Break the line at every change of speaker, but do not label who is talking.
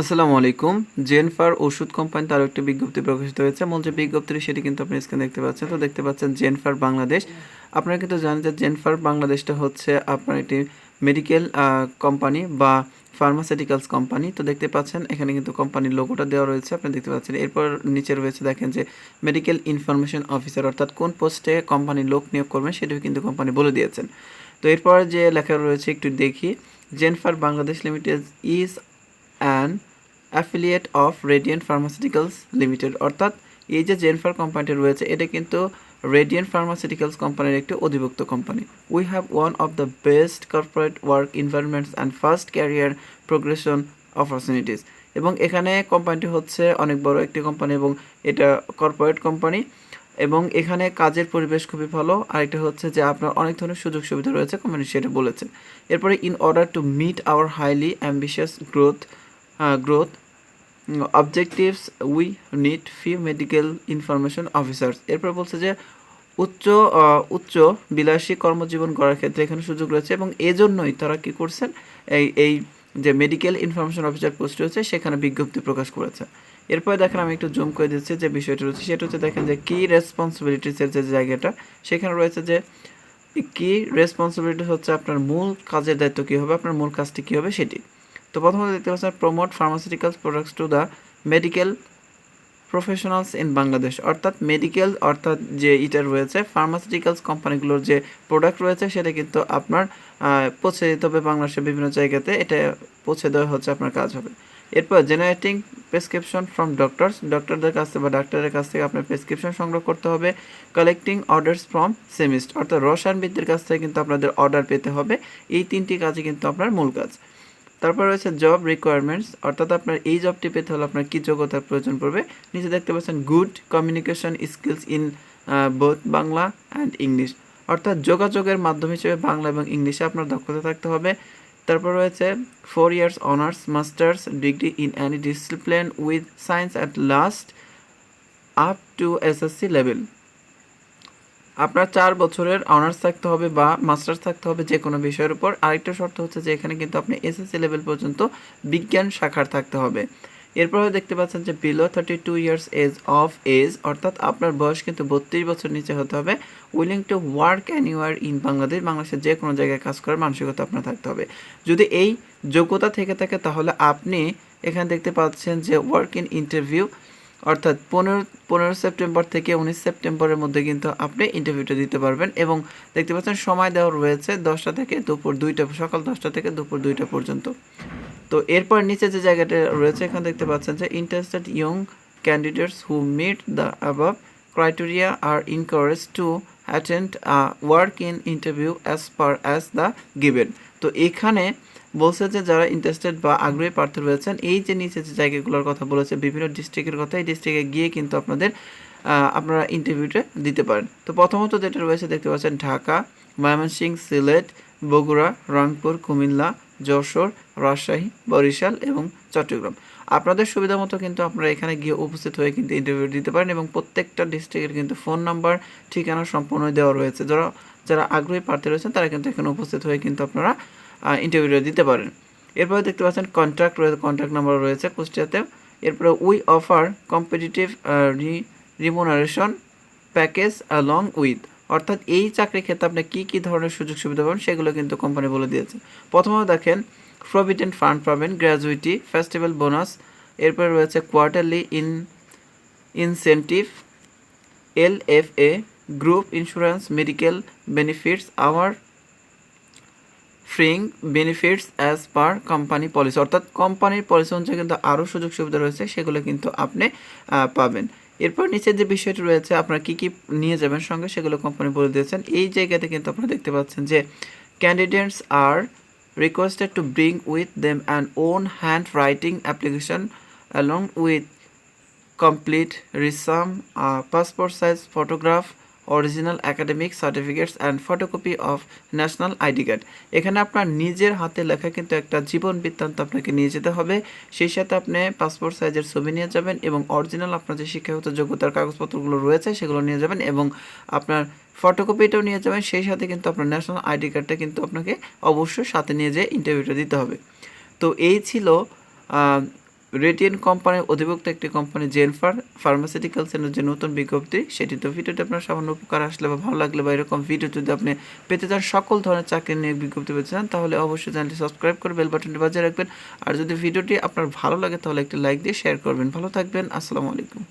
আসসালামু আলাইকুম। জেনফার ওষুধ কোম্পানি তার একটি বিজ্ঞপ্তি প্রকাশিত হয়েছে। মূল যে বিজ্ঞপ্তিটি সেটি কিন্তু আপনি স্ক্রিনে দেখতে পাচ্ছেন। তো দেখতে পাচ্ছেন জেনফার বাংলাদেশ। আপনারা কিন্তু জানেন যে জেনফার বাংলাদেশটা হচ্ছে আপনার একটি মেডিকেল কোম্পানি বা ফার্মাসিউটিক্যালস কোম্পানি তো দেখতে পাচ্ছেন এখানে কিন্তু কোম্পানির লোগোটা দেওয়া রয়েছে। আপনি দেখতে পাচ্ছেন এরপর নিচে রয়েছে দেখেন যে মেডিকেল ইনফরমেশন অফিসার অর্থাৎ কোন পোস্টে কোম্পানির লোক নিয়োগ করবেন সেটিও কিন্তু কোম্পানি বলে দিয়েছেন। তো এরপর যে লেখা রয়েছে একটু দেখি। Genfar Bangladesh limited is an affiliate of Radiant pharmaceuticals limited অর্থাৎ এই যে জেনফার কোম্পানিটি রয়েছে, এটা কিন্তু রেডিয়েন্ট ফার্মাসিউটিক্যালস কোম্পানির একটি অধিভুক্ত company we have one of the best corporate work environments and first career progression opportunities এবং এখানে কোম্পানিটি হচ্ছে অনেক বড় একটি কোম্পানি এবং এটা কর্পোরেট কোম্পানি এবং এখানে কাজের পরিবেশ খুবই ভালো। আর এটা হচ্ছে যে আপনার অনেক ধরনের সুযোগ সুবিধা রয়েছে কোম্পানি সেটা বলেছে। এরপরে in order to meet our highly ambitious growth growth objectives we need few medical information officers এরপর বলছে যে, উচ্চ উচ্চ বিলাসী কর্মজীবন করার ক্ষেত্রে এখানে সুযোগ রয়েছে এবং এজন্যই তারা কি করছেন? এই এই যে মেডিকেল ইনফরমেশন অফিসার পোস্ট রয়েছে সেখানে বিজ্ঞপ্তি প্রকাশ করেছে। এরপরে দেখেন আমি একটু জুম করে দিচ্ছি যে বিষয়টা রয়েছে। সেটা হচ্ছে দেখেন যে কি রেসপন্সিবিলিটিসের যে জায়গাটা, সেখানে রয়েছে যে কি রেসপন্সিবিলিটি হচ্ছে আপনার মূল কাজের দায়িত্ব কী হবে, আপনার মূল কাজটি কী হবে সেটি। তো প্রথমত দেখতে পাচ্ছেন promote pharmaceuticals products to the medical professionals in Bangladesh অর্থাৎ মেডিকেল অর্থাৎ যে ইটা রয়েছে ফার্মাসিউটিক্যালস কোম্পানিগুলোর যে প্রোডাক্ট রয়েছে, সেটা কিন্তু আপনার পৌঁছে দিতে হবে বাংলাদেশের বিভিন্ন জায়গাতে। এটা পৌঁছে দেওয়া হচ্ছে, আপনার কাজ হবে। এরপর জেনারেটিং প্রেসক্রিপশন ফ্রম ডক্টরস ডক্টরদের কাছ থেকে বা ডাক্তারের কাছ থেকে আপনার প্রেসক্রিপশন সংগ্রহ করতে হবে। কালেক্টিং অর্ডার্স ফ্রম সেমিস্ট অর্থাৎ রসায়নবিদদের কাছ থেকে কিন্তু আপনাদের অর্ডার পেতে হবে। এই তিনটি কাজই কিন্তু আপনার মূল কাজ। তারপর রয়েছে জব রিকোয়ারমেন্টস অর্থাৎ আপনার এই জবটি পেতে হলে আপনার কী যোগ্যতার প্রয়োজন পড়বে? নিচে দেখতে পাচ্ছেন good communication skills in both Bangla and English অর্থাৎ যোগাযোগের মাধ্যম হিসেবে বাংলা এবং ইংলিশে আপনার দক্ষতা থাকতে হবে। তারপর রয়েছে four years honours masters degree in any discipline with science at last up to SSC level আপনার চার বছরের অনার্স থাকতে হবে বা মাস্টার্স থাকতে হবে যে কোনো বিষয়ের উপর। আরেকটা শর্ত হচ্ছে যে এখানে কিন্তু আপনি এসএসসি লেভেল পর্যন্ত বিজ্ঞান শাখার থাকতে হবে। এরপরে দেখতে পাচ্ছেন যে below thirty two years age of age অর্থাৎ আপনার বয়স কিন্তু বত্রিশ বছর নিচে হতে হবে। Willing to work anywhere in Bangladesh বাংলাদেশের যে কোনো জায়গায় কাজ করার মানসিকতা আপনার থাকতে হবে। যদি এই যোগ্যতা থেকে থাকে তাহলে আপনি এখানে দেখতে পাচ্ছেন যে ওয়ার্ক ইন ইন্টারভিউ অর্থাৎ পনেরো পনেরো সেপ্টেম্বর থেকে উনিশ সেপ্টেম্বরের মধ্যে কিন্তু আপনি ইন্টারভিউটা দিতে পারবেন এবং দেখতে পাচ্ছেন সময় দেওয়া রয়েছে দশটা থেকে দুপুর দুইটা সকাল দশটা থেকে দুপুর দুইটা পর্যন্ত। তো এরপর নিচে যে জায়গাটা রয়েছে, এখানে দেখতে পাচ্ছেন যে interested young candidates who meet the above criteria are encourage to attend work in interview as per as the given তো এখানে বলছে যে যারা ইন্টারেস্টেড বা আগ্রহী প্রার্থী রয়েছেন, এই যে নিচে যে জায়গাগুলোর কথা বলেছে, বিভিন্ন ডিস্ট্রিক্টের কথা, এই ডিস্ট্রিক্টে গিয়ে কিন্তু আপনাদের আপনারা ইন্টারভিউটা দিতে পারেন। তো প্রথমত যেটা রয়েছে দেখতে পাচ্ছেন, ঢাকা, ময়মনসিংহ, সিলেট, বগুড়া, রংপুর, কুমিল্লা, যশোর, রাজশাহী, বরিশাল এবং চট্টগ্রাম। আপনাদের সুবিধা মতো কিন্তু আপনারা এখানে গিয়ে উপস্থিত হয়ে কিন্তু ইন্টারভিউ দিতে পারেন এবং প্রত্যেকটা ডিস্ট্রিক্টের কিন্তু ফোন নাম্বার ঠিকানা সম্পূর্ণ দেওয়া রয়েছে। যারা যারা আগ্রহী প্রার্থী রয়েছেন, তারা কিন্তু এখানে উপস্থিত হয়ে কিন্তু আপনারা ইন্টারভিউটা দিতে পারেন। এরপরে দেখতে পাচ্ছেন কন্ট্রাক্ট রয়েছে কন্ট্রাক্ট নাম্বার রয়েছে কুষ্টিয়াতে। এরপরে we offer competitive remuneration package along with অর্থাৎ এই চাকরির ক্ষেত্রে আপনি কী কী ধরনের সুযোগ সুবিধা পাবেন সেগুলো কিন্তু কোম্পানি বলে দিয়েছে। প্রথমত দেখেন প্রভিডেন্ট ফান্ড পাবেন গ্র্যাজুইটি ফেস্টিভ্যাল বোনাস এরপরে রয়েছে quarterly in incentive L F A group insurance medical benefits our fringe benefits as per company policy অর্থাৎ কোম্পানির পলিসি অনুযায়ী কিন্তু আরও সুযোগ সুবিধা রয়েছে সেগুলো কিন্তু আপনি পাবেন। এরপর নিচের যে বিষয়টি রয়েছে আপনারা কী কী নিয়ে যাবেন সঙ্গে সেগুলো কোম্পানি বলে দিয়েছেন। এই জায়গাতে কিন্তু আপনারা দেখতে পাচ্ছেন যে candidates are requested to bring with them an own hand writing application along with resume uh, passport size photograph original academic certificates and photocopy of national ID card এখানে আপনার নিজের হাতে লেখা কিন্তু একটা জীবন বৃত্তান্ত আপনাকে নিয়ে যেতে হবে। সেই সাথে আপনি পাসপোর্ট সাইজের ছবি নিয়ে যাবেন এবং অরিজিনাল আপনার যে শিক্ষাগত যোগ্যতার কাগজপত্রগুলো রয়েছে সেগুলো নিয়ে যাবেন এবং আপনার ফটোকপিটাও নিয়ে যাবেন। সেই সাথে কিন্তু আপনার ন্যাশনাল আইডি কার্ডটা কিন্তু আপনাকে অবশ্যই সাথে নিয়ে যেয়ে ইন্টারভিউটা দিতে হবে। তো এই ছিল রেটিয়েন কোম্পানির অধিভুক্ত একটি কোম্পানি জেনফার ফার্মাসিউটিক্যালসের যে নতুন বিজ্ঞপ্তি, সেটি তো ভিডিওটি আপনার সামান্য উপকার আসলে বা ভালো লাগলে বা এরকম ভিডিও যদি আপনি পেতে চান, সকল ধরনের চাকরি নিয়ে বিজ্ঞপ্তি পেতে চান, তাহলে অবশ্যই চ্যানেলটি সাবস্ক্রাইব করে বেল বাটনটি বাজিয়ে রাখবেন। আর যদি ভিডিওটি আপনার ভালো লাগে, তাহলে একটি লাইক দিয়ে শেয়ার করবেন। ভালো থাকবেন, আসসালামু আলাইকুম।